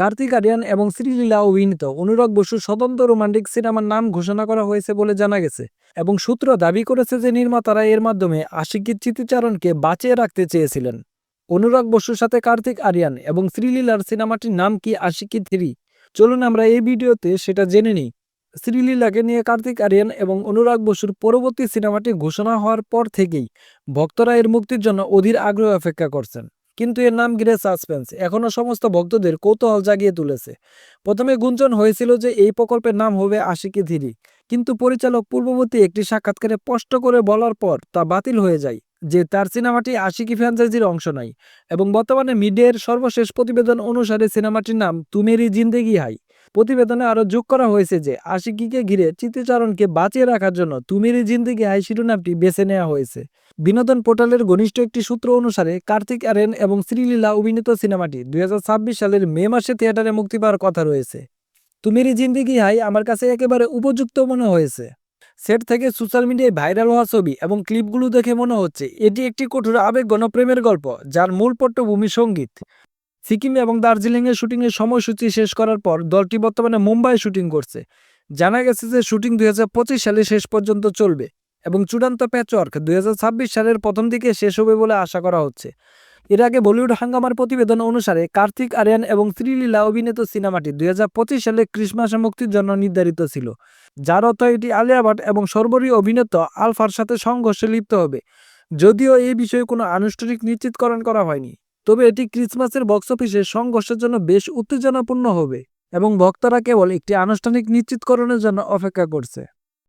কার্তিক আরিয়ান এবং শ্রীলীলা অভিনীত অনুরাগ বসুর স্বতন্ত্র রোমান্টিক সিনেমার নাম ঘোষণা করা হয়েছে বলে জানা গেছে এবং সূত্র দাবি করেছে যে নির্মাতারা এর মাধ্যমে আশিকির স্মৃতিচারণকে বাঁচিয়ে রাখতে চেয়েছিলেন। অনুরাগ বসুর সাথে কার্তিক আরিয়ান এবং শ্রীলীলার সিনেমাটির নাম কি আশিকি থ্রি? চলুন আমরা এই ভিডিওতে সেটা জেনে নিই। শ্রীলীলাকে নিয়ে কার্তিক আরিয়ান এবং অনুরাগ বসুর পরবর্তী সিনেমাটি ঘোষণা হওয়ার পর থেকেই ভক্তরা এর মুক্তির জন্য অধীর আগ্রহ অপেক্ষা করছেন। কিন্তু এর নাম গিরে সাসপেন্স। এখনও সমস্ত ভক্তদের কৌতূহল জাগিয়ে তুলেছে। প্রথমে গুঞ্জন হয়েছিল যে এই প্রকল্পের নাম হবে আশিকি ধিরি। কিন্তু পরিচালক পূর্ববর্তী একটি সাক্ষাৎকারে স্পষ্ট করে বলার পর তা বাতিল হয়ে যায় যে তার সিনেমাটি আশিকি ফ্র্যাঞ্চাইজির অংশ নয়। এবং বর্তমানে মিডিয়ার সর্বশেষ প্রতিবেদন অনুসারে সিনেমাটির নাম তুমেরি জিন্দেগি হাই। প্রতিবেদনে আরও যোগ করা হয়েছে যে আশিকিকে ঘিরে চিত্রচারণকে বাঁচিয়ে রাখার জন্য তুমেরি জিন্দেগি হাই শিরোনামটি বেছে নেওয়া হয়েছে। বিনোদন পোর্টালের ঘনিষ্ঠ একটি সূত্র অনুসারে কার্তিক আরেন এবং শ্রীলীলা অভিনীত সিনেমাটি দুই সালের মে মাসে থিয়েটারে মুক্তি পাওয়ার কথা রয়েছে। তুমেরি জিন্দেগি হাই আমার কাছে একেবারে উপযুক্ত মনে হয়েছে। সেট থেকে সোশ্যাল মিডিয়ায় ভাইরাল হওয়া ছবি এবং ক্লিপগুলো দেখে মনে হচ্ছে এটি একটি কঠোর আবেগ গণপ্রেমের গল্প, যার মূল পট্টভূমি সংগীত। সিকিম এবং দার্জিলিংয়ের শুটিংয়ের সময়সূচি শেষ করার পর দলটি বর্তমানে মুম্বাই শুটিং করছে। জানা গেছে যে শুটিং দুই হাজার পঁচিশ সালে শেষ পর্যন্ত চলবে এবং চূড়ান্ত প্যাচওয়ার্ক দু হাজার ছাব্বিশ সালের প্রথম দিকে শেষ হবে বলে আশা করা হচ্ছে। এর আগে বলিউড হাঙ্গামার প্রতিবেদন অনুসারে কার্তিক আরিয়ান এবং শ্রীলীলা অভিনীত সিনেমাটি দুই হাজার পঁচিশ সালে ক্রিসমাসে মুক্তির জন্য নির্ধারিত ছিল, যার অর্থ এটি আলিয়া ভাট এবং সর্বরী অভিনেতা আলফার সাথে সংঘর্ষে লিপ্ত হবে। যদিও এই বিষয়ে কোনো আনুষ্ঠানিক নিশ্চিতকরণ করা হয়নি। তবে এটি ক্রিসমাসের বক্স অফিসে সংঘর্ষের জন্য বেশ উত্তেজনাপূর্ণ হবে এবং ভক্তরা কেবল একটি আনুষ্ঠানিক নিশ্চিতকরণের জন্য অপেক্ষা করছে।